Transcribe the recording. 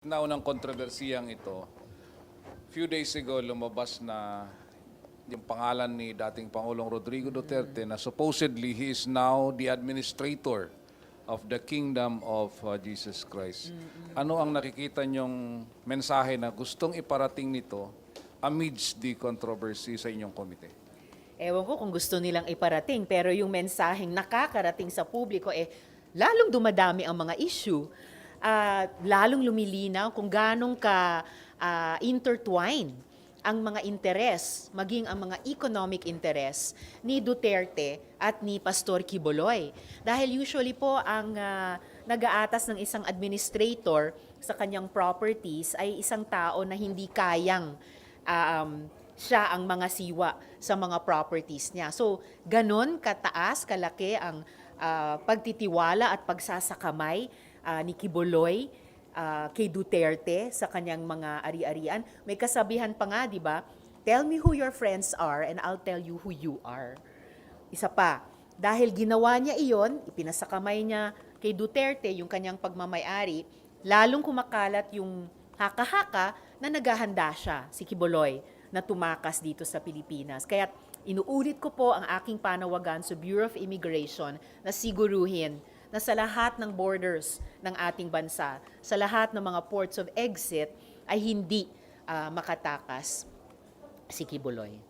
Naunang kontrobersiyang ito, few days ago lumabas na yung pangalan ni dating Pangulong Rodrigo Duterte na supposedly he is now the administrator of the kingdom of uh, Jesus Christ. Ano ang nakikita niyong mensahe na gustong iparating nito amidst the controversy sa inyong komite? Ewan ko kung gusto nilang iparating, pero yung mensaheng nakakarating sa publiko, eh, lalong dumadami ang mga issue. At lalong lumilinaw kung ganong ka ah, intertwine ang mga interes, maging ang mga economic interes ni Duterte at ni Pastor Kiboloy. Dahil usually po ang ah, nag-aatas ng isang administrator sa kanyang properties ay isang tao na hindi kayang um, siya ang mga siwa sa mga properties niya. So, ganon kataas, kalaki ang ah, pagtitiwala at pagsasakamay ah, ni Kiboloy ah, kay Duterte sa kanyang mga ari-arian. May kasabihan pa nga, di ba? Tell me who your friends are and I'll tell you who you are. Isa pa, dahil ginawa niya iyon, ipinasakamay niya kay Duterte yung kanyang pagmamayari, lalong kumakalat yung haka-haka na naghahanda siya, si Kiboloy, na tumakas dito sa Pilipinas. Kaya inuulit ko po ang aking panawagan sa Bureau of Immigration na siguruhin na sa lahat ng borders ng ating bansa, sa lahat ng mga ports of exit, ay hindi ah, makatakas si Kibuloy.